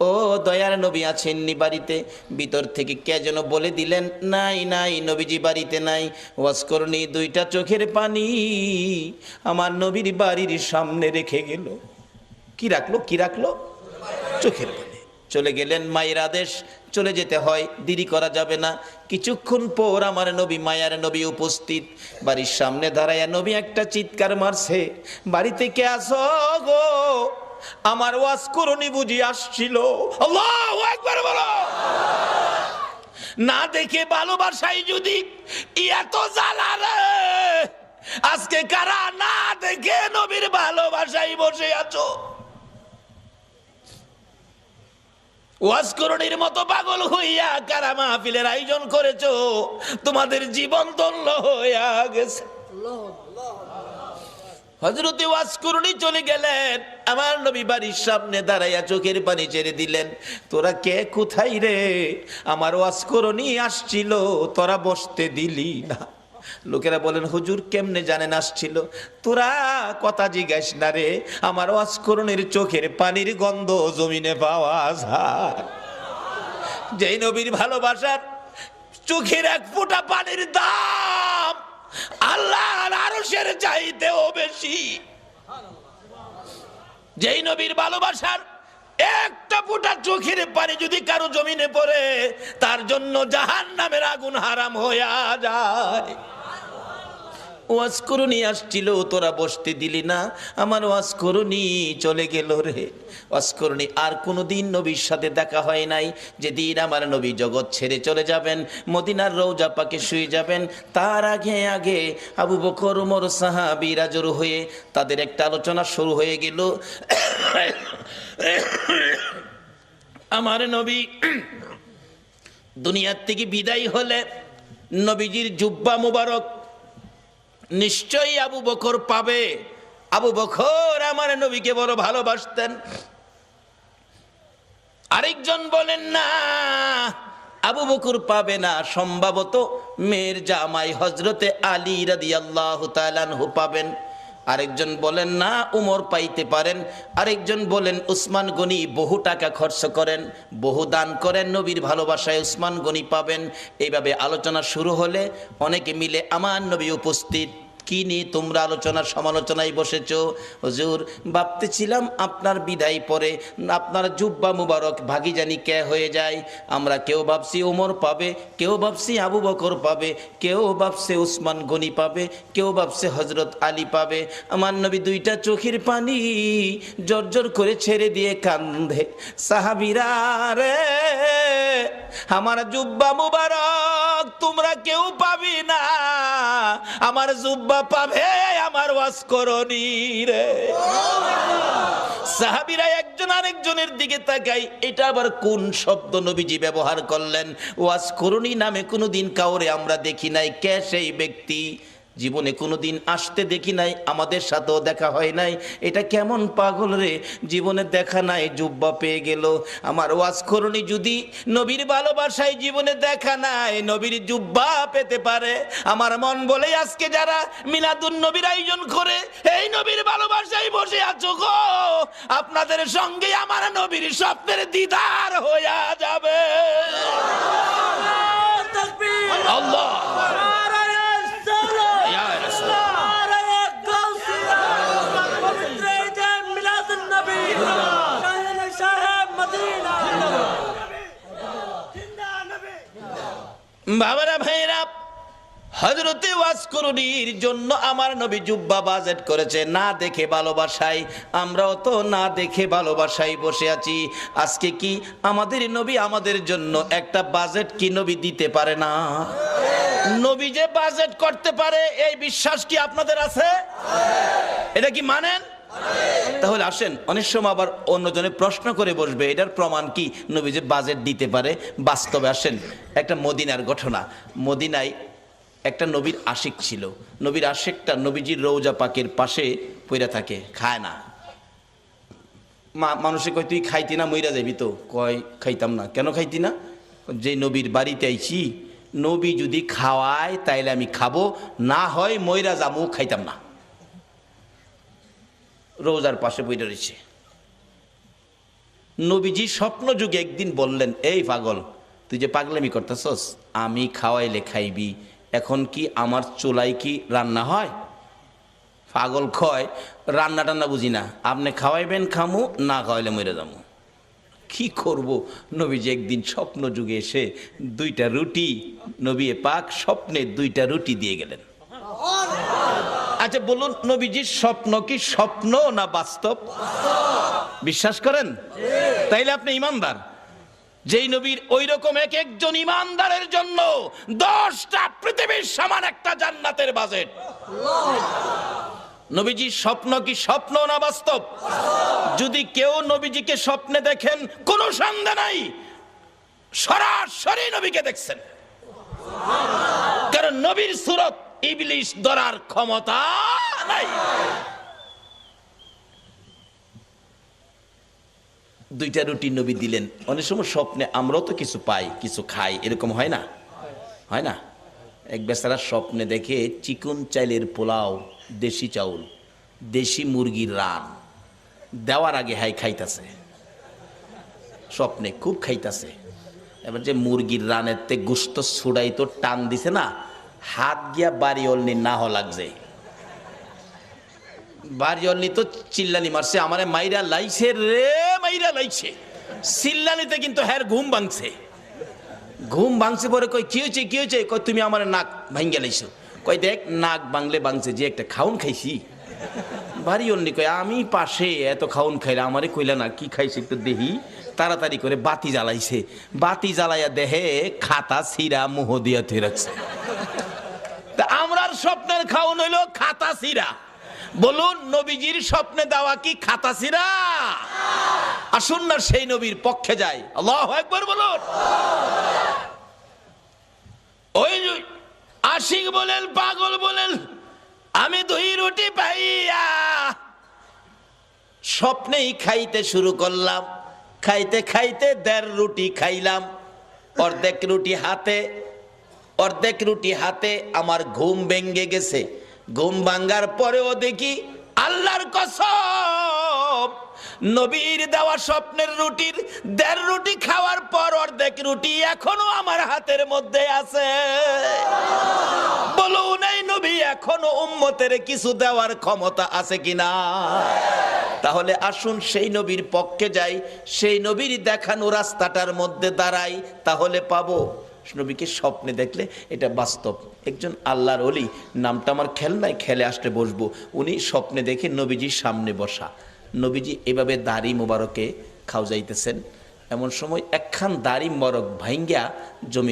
ও দয়ার নবী আছেননি বাড়িতে। ভিতর থেকে কে যেন বলে দিলেন, নাই নাই, নবীজি বাড়িতে নাই। ওয়াসকরণী দুইটা চোখের পানি। আমার নবীর বাড়ির সামনে রেখে গেল। কি রাখল কি রাখল? চোখের পানি। চলে গেলেন মায়ের আদেশ। চলে যেতে হয়, দেরি করা যাবে না। কিছুক্ষণ পর আমার নবী, মায়ার নবী উপস্থিত। বাড়ির সামনে দাঁড়াইয়া নবী একটা চিৎকার মারছে, বাড়িতে কে আসো গো? আমার ওয়াজ করনি বুঝি আসছিল। বলো। না দেখে ভালোবাসাই যদি এত জ্বালা রে আজকে কারা না দেখে নবীর ভালোবাসাই বসে আছো? ওয়াজকরণীর মতো পাগল হইয়া কারা মাহফিলের আয়োজন করেছ? তোমাদের জীবন দল্য হইয়া গেছে। হজরতে ওয়াজকরণী চলে গেলেন। আমার নবী বাড়ির সামনে দাঁড়াইয়া চোখের পানি ছেড়ে দিলেন। তোরা কে? কোথায় রে? আমার ওয়াজকরণী আসছিল, তোরা বসতে দিলি না। লোকেরা বলেন, হুজুর কেমনে জানেন আসছিল? তোরা কথা জিজ্ঞাস না রে, আমার ওয়াজকরণীর চোখের পানির গন্ধ জমিনে পাওয়া যায়। যেই নবীর ভালোবাসার চোখের এক ফোঁটা পানির দাম আল্লাহর আরশের চাইতেও বেশি। যেই নবীর ভালোবাসার একটা ফুটা চোখের পানি যদি কারও জমিনে পড়ে, তার জন্য জাহান নামের আগুন হারাম হইয়া যায়। ওয়াজ করুনি, আসছিল, তোরা বসতে দিলি না। আমার ওয়াজ করুনি, চলে গেল রে। ওয়াজ করুনি, আর কোনোদিন নবীর সাথে দেখা হয় নাই। যেদিন আমার নবী জগৎ ছেড়ে চলে যাবেন, মদিনার রৌজা পাকে শুয়ে যাবেন, তার আগে আগে আবু বকর, উমর সাহাবিরা জড়ো হয়ে তাদের একটা আলোচনা শুরু হয়ে গেল। আমার নবী দুনিয়ার থেকে বিদায় হলে নবীজির জুব্বা মুবারক নিশ্চয়ই আবু বকর পাবে। আবু বকর আমার নবীকে বড় ভালোবাসতেন। আরেকজন বলেন, না, আবু বকর পাবে না। সম্ভবত মেয়ের জামাই হজরতে আলী রাদিয়াল্লাহু তালানহু পাবেন। আরেকজন বলেন, না, উমর পাইতে পারেন। আরেকজন বলেন, উসমান গনি বহু টাকা খরচ করেন, বহু দান করেন, নবীর ভালোবাসায় উসমান গনি পাবেন। এইভাবে আলোচনা শুরু হলে অনেকে মিলে আমার নবী উপস্থিত। কি নিয়ে তোমরা আলোচনার সমালোচনায় বসেছ। হুজুর, ভাবতেছিলাম আপনার বিদায় পরে আপনার জুব্বা মুবারক ভাগি জানি কে হয়ে যায়? আমরা কেউ ভাবছি ওমর পাবে, কেউ ভাবছি আবু বকর পাবে, কেউ ভাবছে উসমান গনি পাবে, কেউ ভাবছে হজরত আলী পাবে। আমার নবী দুইটা চোখের পানি জর্জর করে ছেড়ে দিয়ে কান্দে। সাহাবিরা রে, আমার জুব্বা মুবারক তোমরা কেউ পাবি না। আমার জুব্বা পাবে, আমার ওয়াজ করনি রে। সাহাবিরা একজন আরেকজনের দিকে তাকাই, এটা আবার কোন শব্দ নবীজি ব্যবহার করলেন? ওয়াজ করুনি নামে কোনোদিন কাউরে আমরা দেখি নাই, কে সেই ব্যক্তি? জীবনে কোনোদিন আসতে দেখি নাই আমাদের সাথেও দেখা হয় নাই। এটা কেমন পাগল রে? জীবনে দেখা নাই জুব্বা পেয়ে গেল। আমার ওয়াজ করুনি যদি নবীর ভালোবাসায় জীবনে দেখা নাই নবীর জুব্বা পেতে পারে। আমার মন বলে আজকে যারা মিলাদুন নবীর আয়োজন করে এই নবীর ভালোবাসায় বসে আছো গো। আপনাদের সঙ্গে আমার নবীর স্বপ্নের দিদার হইয়া যাবে। আল্লাহ বাবারা ভাইরা হজরতে ওয়াজ করুনির জন্য আমার নবী জুব্বা বাজেট করেছে, না দেখে ভালোবাসাই আমরাও তো না দেখে ভালোবাসাই বসে আছি। আজকে কি আমাদের নবী আমাদের জন্য একটা বাজেট কি নবী দিতে পারে না? নবী যে বাজেট করতে পারে, এই বিশ্বাস কি আপনাদের আছে? এটা কি মানেন? তাহলে আসেন, অনেক সময় আবার অন্যজনে প্রশ্ন করে বসবে, এটার প্রমাণ কি? নবী যে বাজেট দিতে পারে, বাস্তবে আসেন, একটা মদিনার ঘটনা। মদিনায় একটা নবীর আশিক ছিল। নবীর আশিকটা নবীজির রৌজা পাকের পাশে পইরা থাকে, খায় না। মা, মানুষে কয়, তুই খাইতি না, মইরা যাবি তো? কয়, খাইতাম না। কেন খাইতি না? যে নবীর বাড়িতে আইছি, নবী যদি খাওয়ায়, তাইলে আমি খাব, না হয় মইরা যাব খাইতাম না। রোজার পাশে বইটা রয়েছে। নবীজি স্বপ্ন যুগে একদিন বললেন, এই পাগল, তুই যে পাগলামি করতেছস, আমি খাওয়াইলে খাইবি, এখন কি আমার চুলাই কি রান্না হয়? পাগল খয় রান্না টান্না বুঝি না, আপনি খাওয়াইবেন খামু, না খাওয়াইলে মরে যাব কি করব? নবীজি একদিন স্বপ্ন যুগে এসে দুইটা রুটি, নবী পাক স্বপ্নে দুইটা রুটি দিয়ে গেলেন। আচ্ছা বলুন, নবীজির স্বপ্ন কি স্বপ্ন না বাস্তব? বিশ্বাস করেন? তাইলে আপনি ইমানদার। যেই নবীর ওই রকম এক একজন ইমানদারের জন্য দশটা পৃথিবীর সমান একটা জান্নাতের বাজেট। নবীজির স্বপ্ন কি স্বপ্ন না বাস্তব? যদি কেউ নবীজিকে স্বপ্নে দেখেন, কোনো সন্দেহ নাই। সরাসরি নবীকে দেখছেন। কারণ নবীর সুরত ইবলিশ ধরার ক্ষমতা নাই। দুইটা রুটি নবী দিলেন। অনেক সময় স্বপ্নে আমরাও তো কিছু পাই, কিছু খাই, এরকম হয় না? হয় না? এক বেচারা স্বপ্নে দেখে চিকন চাইলের পোলাও, দেশি চাউল, দেশি মুরগির রান, দেওয়ার আগে হাই খাইতাছে। স্বপ্নে খুব খাইতাছে। এবার যে মুরগির রানের তে গুস্ত ছুড়াই তো টান দিছে না হাত গিয়া বাড়ি অলনি না হ লাগছে। বাড়ি অলনি তো চিল্লানি মারছে, আমারে মাইরা লাইছে রে, মাইরা লাইছে। চিল্লানিতে কিন্তু হ্যার ঘুম ভাঙছে। ঘুম ভাঙছে পরে কই কি হয়েছে কি হয়েছে কই তুমি আমার নাক ভাঙ্গে লাইছো। কই দেখ, নাক বাংলে ভাঙছে, যে একটা খাউন খাইছি। বাড়ি অন্যি কয়, আমি পাশে এত খাউন খাইলে, আমারে কইলা না, কি খাইছে একটু দেহি তাড়াতাড়ি করে বাতি জ্বালাইছে। বাতি জ্বালাইয়া দেহে খাতা, সিরা, মুহ দিয়া থুই রাখছে। স্বপ্নের খাউন হইল খাতা সিরা। বলুন, নবীজির স্বপ্নে দেওয়া কি খাতা সিরা? আসুন না সেই নবীর পক্ষে যাই আল্লাহ একবার বলুন। ওই আশিক বলেন, পাগল বলেন, আমি দুই রুটি পাইয়া স্বপ্নেই খাইতে শুরু করলাম। খাইতে খাইতে দেড় রুটি খাইলাম। অর্ধেক রুটি হাতে অর্ধেক রুটি হাতে আমার ঘুম ভেঙ্গে গেছে। ঘুম ভাঙ্গার পরেও দেখি আল্লাহর কসম। নবীর দেওয়া স্বপ্নের রুটির দেড় রুটি খাওয়ার পর অর্ধেক রুটি এখনও আমার হাতের মধ্যে আছে। বলুন, এই নবী এখনও উম্মতের কিছু দেওয়ার ক্ষমতা আছে কিনা? তাহলে আসুন সেই নবীর পক্ষে যাই, সেই নবীর দেখানো রাস্তাটার মধ্যে দাঁড়াই, তাহলে পাবো। নবীকে স্বপ্নে দেখলে এটা বাস্তব। একজন আল্লাহর অলি নামটা আমার খেল নাই খেলে আসলে বসবো। উনি স্বপ্নে দেখে নবীজির সামনে বসা। নবীজি এভাবে দাড়ি মোবারকে খাও যাইতেছেন এমন সময় একখান দাড়ি মরক ভাইঙ্গা জমি